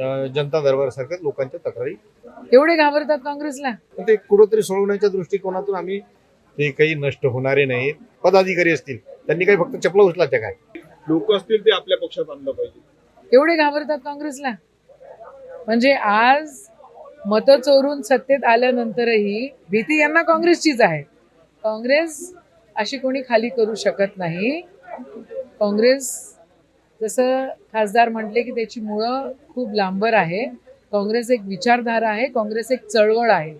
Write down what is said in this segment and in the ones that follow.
अं, जनता दरबारासारख्या लोकांच्या तक्रारी. एवढे घाबरतात काँग्रेसला? पण ते कुठंतरी सोडवण्याच्या दृष्टिकोनातून आम्ही ते काही नष्ट होणारे नाहीत. पदाधिकारी असतील त्यांनी काही फक्त चपला उचलाच्या काय? लोक असतील ते आपल्या पक्षात आणलं पाहिजे. एवढे घाबरतात काँग्रेसला? म्हणजे आज मतं चोरून सत्तेत आल्यानंतरही भीती यांना काँग्रेसचीच आहे. काँग्रेस अशी कोणी खाली करू शकत नाही. काँग्रेस जसं खासदार म्हटले की त्याची मुळं खूप लांबर आहे. काँग्रेस एक विचारधारा आहे काँग्रेस एक चळवळ आहे.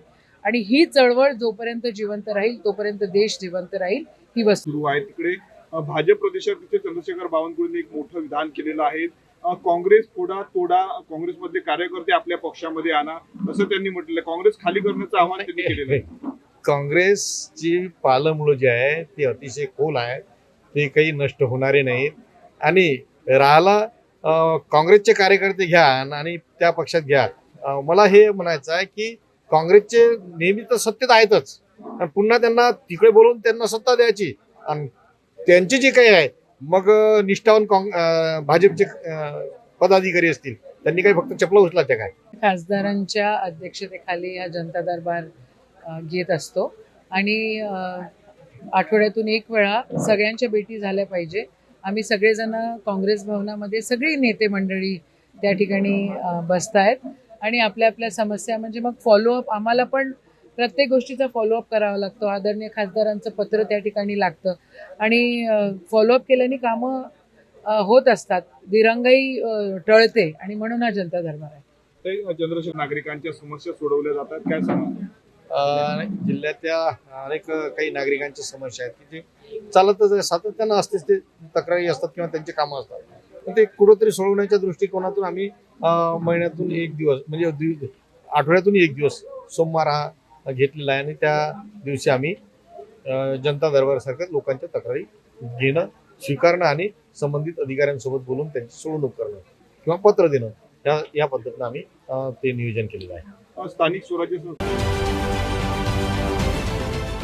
आणि ही चळवळ जोपर्यंत जिवंत राहील तोपर्यंत देश जिवंत राहील ही वस्तू. सुरू आहे तिकडे. भाजप प्रदेशाध्यक्ष चंद्रशेखर बावनकुळेंनी एक मोठं विधान केलेलं आहे. काँग्रेस फोडा तोडा काँग्रेसमधले कार्यकर्ते आपल्या पक्षामध्ये आणा असं त्यांनी म्हटलेलं आहे. काँग्रेस खाली करण्याचं आव्हान त्यांनी केलेलं आहे. काँग्रेसची पालमुळं जे आहे ती अतिशय खोल आहे. ते काही नष्ट होणारे नाहीत. आणि राहिला काँग्रेसचे कार्यकर्ते घ्या आणि त्या पक्षात घ्या. मला हे म्हणायचं आहे की काँग्रेसचे नेहमी तर सत्तेत आहेतच. आणि पुन्हा त्यांना तिकडे बोलवून त्यांना सत्ता द्यायची. आणि त्यांची जी काही आहे मग निष्ठावान काँग भाजपचे पदाधिकारी असतील त्यांनी काही फक्त चपला उचलाच्या काय? खासदारांच्या अध्यक्षतेखाली हा जनता दरबार घेत असतो. आणि आठवड्यातून एक वेळा सगळ्यांच्या भेटी झाल्या पाहिजे. आम्ही सगळेजण काँग्रेस भवनामध्ये सगळी नेते मंडळी त्या ठिकाणी बसत आहेत आणि आपल्या आपल्या समस्या म्हणजे मग फॉलोअप आम्हाला पण प्रत्येक गोष्टीचा फॉलोअप करावा लागतो. आदरणीय खासदारांचं पत्र त्या ठिकाणी लागतं. आणि फॉलोअप केल्याने कामं होत असतात. दिरंगाई टळते आणि म्हणून हा जनता दरबार आहे. चंद्रशेखर नागरिकांच्या समस्या सोडवल्या जातात. काय सांगा जिल्ह्यातल्या अनेक काही नागरिकांच्या समस्या आहेत. की जे चालतच सातत्यानं असतेच ते तक्रारी असतात किंवा त्यांचे कामं असतात. पण ते कुठंतरी सोडवण्याच्या दृष्टिकोनातून आम्ही महिन्यातून एक दिवस म्हणजे आठवड्यातून एक दिवस सोमवार हा घेतलेला आहे आणि त्या दिवशी आम्ही जनता दरबारसारख्या लोकांच्या तक्रारी घेणं स्वीकारणं आणि संबंधित अधिकाऱ्यांसोबत बोलून त्यांची सोडवणूक करणं किंवा पत्र देणं या या पद्धतीनं आम्ही ते नियोजन केलेलं आहे. स्थानिक स्वराज्य संस्था